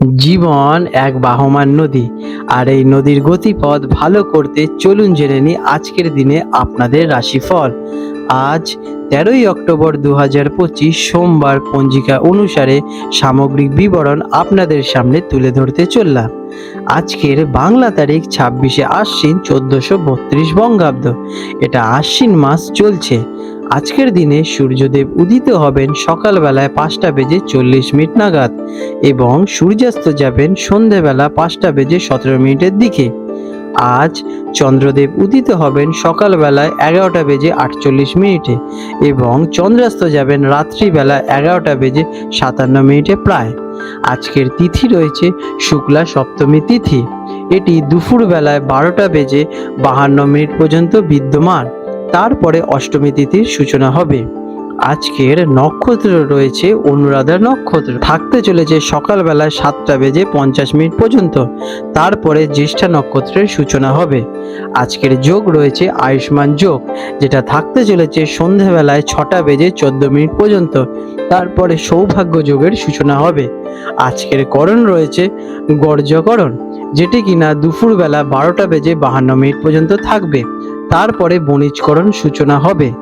জীবন এক বাহমান নদী, আর এই নদীর গতিপথ ভালো করতে চলুন জেনে নিই আজকের দিনে আপনাদের রাশিফল। আজ তেরোই অক্টোবর দু হাজার পঁচিশ সোমবার পঞ্জিকা অনুসারে সামগ্রিক বিবরণ আপনাদের সামনে তুলে ধরতে চললাম। আজকের বাংলা তারিখ ছাব্বিশে আশ্বিন চোদ্দশো বত্রিশ বঙ্গাব্দ। এটা আশ্বিন মাস চলছে। আজকের দিনে সূর্যদেব উদিত হবেন সকালবেলায় পাঁচটা বেজে চল্লিশ মিনিট নাগাদ এবং সূর্যাস্ত যাবেন সন্ধেবেলা পাঁচটা বেজে সতেরো মিনিটের দিকে। আজ চন্দ্রদেব উদিত হবেন সকালবেলায় এগারোটা বেজে আটচল্লিশ মিনিটে এবং চন্দ্রাস্ত যাবেন রাত্রিবেলা এগারোটা বেজে সাতান্ন মিনিটে প্রায়। আজকের তিথি রয়েছে শুক্লা সপ্তমী তিথি। এটি দুপুরবেলায় বারোটা বেজে বাহান্ন মিনিট পর্যন্ত বিদ্যমান। তারপরে অষ্টমী তিথির সূচনা হবে। আজকের নক্ষত্র রয়েছে অনুরাধা নক্ষত্র। থাকতে চলেছে সকালবেলায় সাতটা বেজে পঞ্চাশ মিনিট পর্যন্ত। তারপরে জ্যেষ্ঠা নক্ষত্রের সূচনা হবে। আজকের যোগ রয়েছে আয়ুষ্মান যোগ, যেটা থাকতে চলেছে সন্ধেবেলায় ছটা বেজে চোদ্দ মিনিট পর্যন্ত। তারপরে সৌভাগ্য যোগের সূচনা হবে। আজকের করণ রয়েছে গর্জকরণ, যেটি কিনা দুপুরবেলা বারোটা বেজে বাহান্ন মিনিট পর্যন্ত থাকবে। তারপরে বণিজকরণ সূচনা হবে।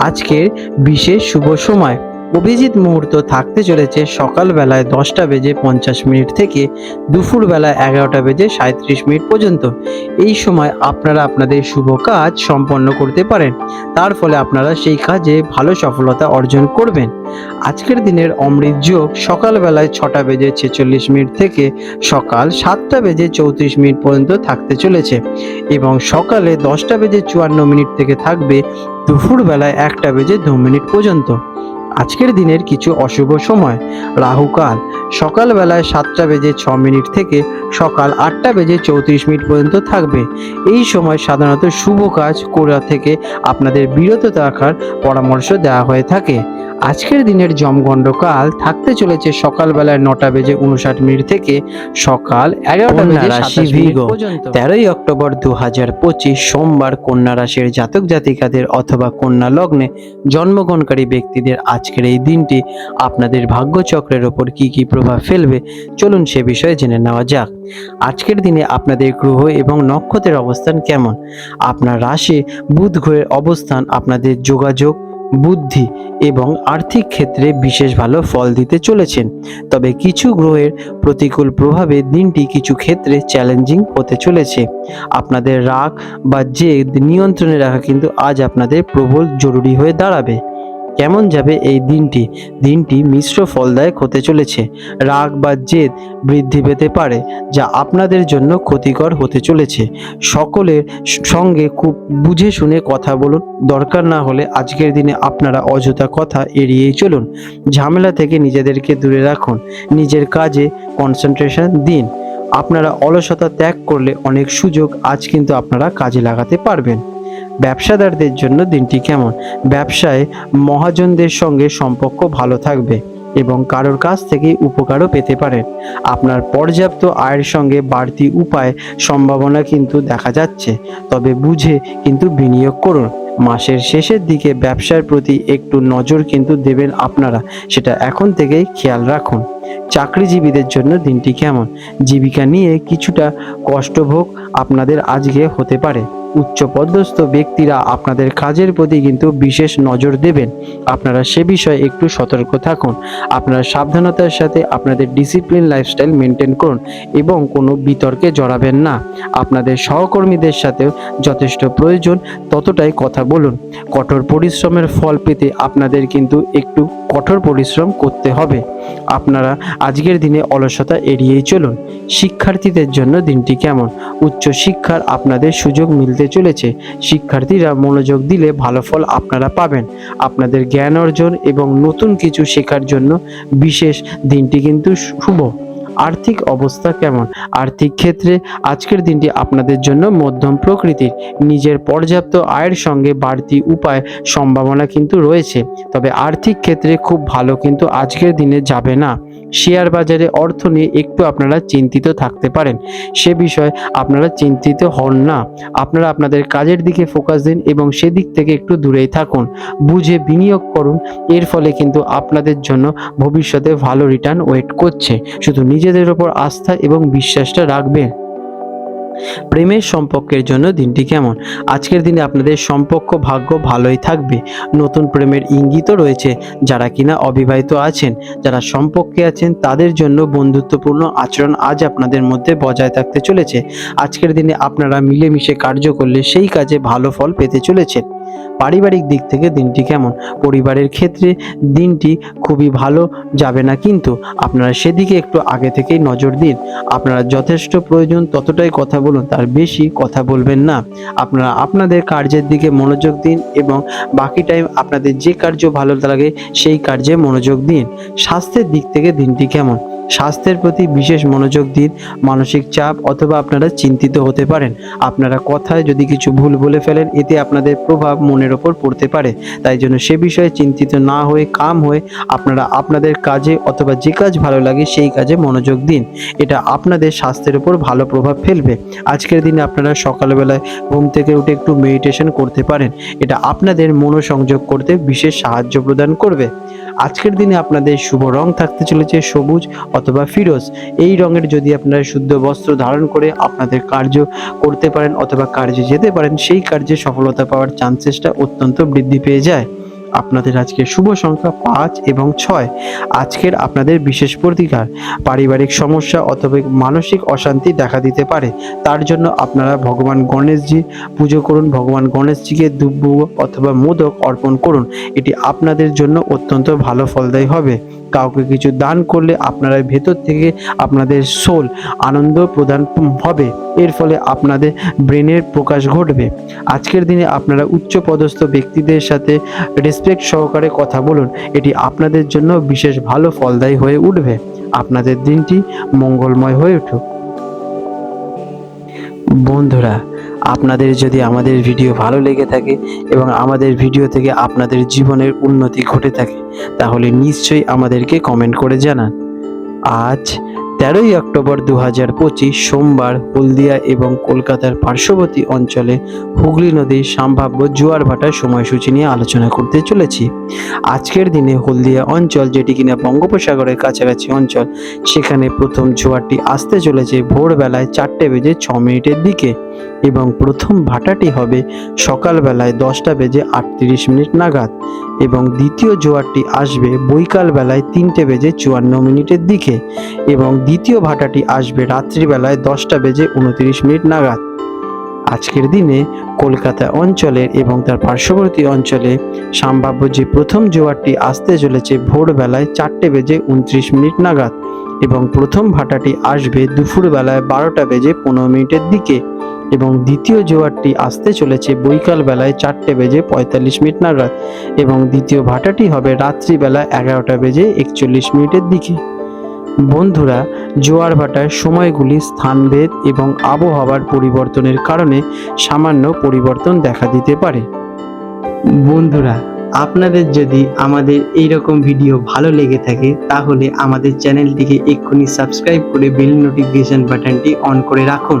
আজকের বিশেষ শুভ সময়। অভিজিৎ মুহূর্ত থাকতে চলেছে সকালবেলায় দশটা বেজে পঞ্চাশ মিনিট থেকে দুপুরবেলায় এগারোটা বেজে সাঁত্রিশ মিনিট পর্যন্ত। এই সময় আপনারা আপনাদের শুভ কাজ সম্পন্ন করতে পারেন। তার ফলে আপনারা সেই কাজে ভালো সফলতা অর্জন করবেন। আজকের দিনের অমৃত যোগ সকালবেলায় ছটা বেজে ছেচল্লিশ মিনিট থেকে সকাল সাতটা বেজে চৌত্রিশ মিনিট পর্যন্ত থাকতে চলেছে এবং সকালে দশটা বেজে চুয়ান্ন মিনিট থেকে থাকবে দুপুরবেলায় একটা বেজে দু মিনিট পর্যন্ত। আজকের দিনের কিছু অশুভ সময়। রাহুকাল, সকালবেলায় সাতটা বেজে ছ মিনিট থেকে সকাল আটটা বেজে চৌত্রিশ মিনিট পর্যন্ত থাকবে। এই সময় সাধারণত শুভ কাজ করা থেকে আপনাদের বিরত থাকার পরামর্শ দেওয়া হয়ে থাকে। আজকের দিনের জমগণ্ডকাল থাকতে চলেছে সকালবেলায় নটা বেজে উনষাট মিনিট থেকে সকাল এগারোটা বেজে রাশি সাতাশ মিনিট পর্যন্ত। তেরোই অক্টোবর দু হাজার পঁচিশ সোমবার কন্যা রাশির জাতক জাতিকাদের অথবা কন্যা লগ্নে জন্মগ্রহণকারী ব্যক্তিদের আজকের এই দিনটি আপনাদের ভাগ্যচক্রের ওপর কি কি প্রভাব ফেলবে চলুন সে বিষয়ে জেনে নেওয়া যাক। আজকের দিনে আপনাদের গ্রহ এবং নক্ষত্রের অবস্থান কেমন? আপনার রাশি বুধ গ্রহের অবস্থান আপনাদের যোগাযোগ বুদ্ধি এবং আর্থিক ক্ষেত্রে বিশেষ ভালো ফল দিতে চলেছেন। তবে কিছু গ্রহের প্রতিকূল প্রভাবে দিনটি কিছু ক্ষেত্রে চ্যালেঞ্জিং হতে চলেছে। আপনাদের রাগ বা জেদ নিয়ন্ত্রণে রাখা কিন্তু আজ আপনাদের প্রবল জরুরি হয়ে দাঁড়াবে। কেমন যাবে এই দিনটি? দিনটি মিশ্র ফলদায়ক হতে চলেছে। রাগ বা জেদ বৃদ্ধি পেতে পারে, যা আপনাদের জন্য ক্ষতিকর হতে চলেছে। সকলের সঙ্গে খুব বুঝে শুনে কথা বলুন। দরকার না হলে আজকের দিনে আপনারা অযথা কথা এড়িয়েই চলুন। ঝামেলা থেকে নিজেদেরকে দূরে রাখুন। নিজের কাজে কনসেন্ট্রেশন দিন। আপনারা অলসতা ত্যাগ করলে অনেক সুযোগ আজ কিন্তু আপনারা কাজে লাগাতে পারবেন। ব্যবসাদারদের জন্য দিনটি কেমন? ব্যবসায় মহাজনদের সঙ্গে সম্পর্ক ভালো থাকবে এবং কারোর কাছ থেকে উপকারও পেতে পারেন। আপনার পর্যাপ্ত আয়ের সঙ্গে বাড়তি উপায় সম্ভাবনা কিন্তু দেখা যাচ্ছে। তবে বুঝে কিন্তু বিনিয়োগ করুন। মাসের শেষের দিকে ব্যবসার প্রতি একটু নজর কিন্তু দেবেন আপনারা। সেটা এখন থেকেই খেয়াল রাখুন। চাকরিজীবীদের জন্য দিনটি কেমন? জীবিকা নিয়ে কিছুটা কষ্টভোগ আপনাদের আজকে হতে পারে। উচ্চপদস্থ ব্যক্তিরা আপনাদের কাজের প্রতি কিন্তু বিশেষ নজর দেবেন। আপনারা সে বিষয়ে একটু সতর্ক থাকুন। আপনারা সাবধানতার সাথে আপনাদের ডিসিপ্লিন লাইফস্টাইল মেনটেন করুন এবং কোনো বিতর্কে জড়াবেন না। আপনাদের সহকর্মীদের সাথেও যথেষ্ট প্রয়োজন, ততটাই কথা বলুন। কঠোর পরিশ্রমের ফল পেতে আপনাদের কিন্তু একটু কঠোর পরিশ্রম করতে হবে। আপনারা আজকের দিনে অলসতা এড়িয়েই চলুন। শিক্ষার্থীদের জন্য দিনটি কেমন? উচ্চ শিক্ষার আপনাদের সুযোগ মিলতে চলেছে। শিক্ষার্থীরা মনোযোগ দিলে ভালো ফল আপনারা পাবেন। আপনাদের জ্ঞান অর্জন এবং নতুন কিছু শেখার জন্য বিশেষ দিনটি কিন্তু শুভ। আর্থিক অবস্থা কেমন? আর্থিক ক্ষেত্রে আজকের দিনটি আপনাদের জন্য মধ্যম প্রকৃতির। নিজের পর্যাপ্ত আয়ের সঙ্গে বাড়তি উপায় সম্ভাবনা কিন্তু রয়েছে। তবে আর্থিক ক্ষেত্রে খুব ভালো কিন্তু আজকের দিনে যাবে না। শেয়ার বাজারে অর্থ নিয়ে একটু আপনারা চিন্তিত থাকতে পারেন। সে বিষয়ে আপনারা চিন্তিত হন না। আপনারা আপনাদের কাজের দিকে ফোকাস দিন এবং সেদিক থেকে একটু দূরেই থাকুন। বুঝে বিনিয়োগ করুন। এর ফলে কিন্তু আপনাদের জন্য ভবিষ্যতে ভালো রিটার্ন ওয়েট করছে। শুধু নিজের নিজেদের ওপর আস্থা এবং বিশ্বাসটা রাখবেন প্রেমের সম্পর্কের জন্য দিনটি কেমন? আজকের দিনে আপনাদের সম্পর্ক ভাগ্য ভালোই থাকবে। নতুন প্রেমের ইঙ্গিতও রয়েছে। যারা কিনা অবিবাহিত আছেন, যারা সম্পর্কে আছেন, তাদের জন্য বন্ধুত্বপূর্ণ আচরণ আজ আপনাদের মধ্যে বজায় থাকতে চলেছে। আজকের দিনে আপনারা মিলেমিশে কার্য করলে সেই কাজে ভালো ফল পেতে চলেছেন। পারিবারিক দিক থেকে দিনটি কেমন? পরিবারের ক্ষেত্রে দিনটি খুবই ভালো যাবে না, কিন্তু আপনারা সেদিকে একটু আগে থেকেই নজর দিন। আপনারা যথেষ্ট প্রয়োজন, ততটাই কথা বলুন, তার বেশি কথা বলবেন না। আপনারা আপনাদের কার্যের দিকে মনোযোগ দিন এবং বাকি টাইম আপনাদের যে কার্য ভালো লাগে, সেই কার্যে মনোযোগ দিন। স্বাস্থ্যের দিক থেকে দিনটি কেমন? স্বাস্থ্যের প্রতি বিশেষ মনোযোগ দিন, মানসিক চাপ অথবা আপনারা চিন্তিত হতে পারেন। আপনারা কথায় যদি কিছু ভুল বলে ফেলেন, এতে আপনাদের প্রভাব মনের ওপর পড়তে পারে। তাই জন্য সে বিষয়ে চিন্তিত না হয়ে, কাম হয়ে আপনারা আপনাদের কাজে অথবা যে কাজ ভালো লাগে, সেই কাজে মনোযোগ দিন। এটা আপনাদের স্বাস্থ্যের উপর ভালো প্রভাব ফেলবে। আজকের দিনে আপনারা সকালবেলায় ঘুম থেকে উঠে একটু মেডিটেশন করতে পারেন। এটা আপনাদের মনোসংযোগ করতে বিশেষ সাহায্য প্রদান করবে। আজকের দিনে আপনাদের শুভ রং থাকতে চলেছে সবুজ অথবা ফিরোজ, এই রঙের যদি আপনারা শুদ্ধ বস্ত্র ধারণ করে আপনাদের কার্য করতে পারেন অথবা কার্যে যেতে পারেন, সেই কার্যে সফলতা পাওয়ার চান্সেসটা অত্যন্ত বৃদ্ধি পেয়ে যায়। আপনাদের আজকে শুভ সংখ্যা পাঁচ এবং ছয়। আজকের আপনাদের বিশেষ প্রতিকার, পারিবারিক সমস্যা অথবা মানসিক অশান্তি দেখা দিতে পারে। তার জন্য আপনারা ভগবান গণেশজি পুজো করুন, ভগবান গণেশজিকে দুব্ব অথবা মোদক অর্পণ করুন। এটি আপনাদের জন্য অত্যন্ত ভালো ফলদায়ী হবে। কাউকে কিছু দান করলে আপনারা ভেতর থেকে আপনাদের সোল, আনন্দ প্রদান হবে। এর ফলে আপনাদের ব্রেনের প্রকাশ ঘটবে। আজকের দিনে আপনারা উচ্চ পদস্থ ব্যক্তিদের সাথে রেসপেক্ট সহকারে কথা বলুন। এটি আপনাদের জন্য বিশেষ ভালো ফলদায়ী হয়ে উঠবে। আপনাদের দিনটি মঙ্গলময় হয়ে উঠুক। বন্ধুরা, আপনাদের যদি আমাদের ভিডিও ভালো লেগে থাকে এবং আমাদের ভিডিও থেকে আপনাদের জীবনের উন্নতি ঘটে থাকে, তাহলে নিশ্চয়ই আমাদেরকে কমেন্ট করে জানান। আজ তেরোই অক্টোবর দু হাজার পঁচিশ সোমবার হলদিয়া এবং কলকাতার পার্শ্ববর্তী অঞ্চলে হুগলি নদীর সম্ভাব্য জোয়ার ভাটার সময়সূচি নিয়ে আলোচনা করতে চলেছি। আজকের দিনে হলদিয়া অঞ্চল, যেটি কিনা বঙ্গোপসাগরের কাছাকাছি অঞ্চল, সেখানে প্রথম জোয়ারটি আসতে চলেছে ভোরবেলায় চারটে বেজে ছ মিনিটের দিকে। এবং প্রথম ভাটাটি হবে সকালবেলায় দশটা বেজে আটত্রিশ মিনিট নাগাদ এবং দ্বিতীয় জোয়ারটি আসবে বৈকাল বেলায় তিনটে বেজে চুয়ান্ন মিনিটের দিকে এবং দ্বিতীয় ভাটাটি আসবে রাত্রিবেলায় দশটা বেজে উনত্রিশ মিনিট নাগাদ। আজকের দিনে কলকাতা অঞ্চলের এবং তার পার্শ্ববর্তী অঞ্চলে সম্ভাব্য যে প্রথম জোয়ারটি আসতে চলেছে ভোরবেলায় চারটে বেজে উনত্রিশ মিনিট নাগাদ এবং প্রথম ভাটাটি আসবে দুপুরবেলায় বারোটা বেজে পনেরো মিনিটের দিকে। এবং দ্বিতীয় জোয়ারটি আসতে চলেছে বৈকাল বেলায় চারটে বেজে পঁয়তাল্লিশ মিনিট নাগাদ এবং দ্বিতীয় ভাটাটি হবে রাত্রিবেলা এগারোটা বেজে একচল্লিশ মিনিটের দিকে। বন্ধুরা, জোয়ার ভাটার সময়গুলি স্থানভেদ এবং আবহাওয়ার পরিবর্তনের কারণে সামান্য পরিবর্তন দেখা দিতে পারে। বন্ধুরা, আপনাদের যদি আমাদের এই রকম ভিডিও ভালো লেগে থাকে, তাহলে আমাদের চ্যানেলটিকে এক্ষুনি সাবস্ক্রাইব করে বেল নোটিফিকেশন বাটনটি অন করে রাখুন।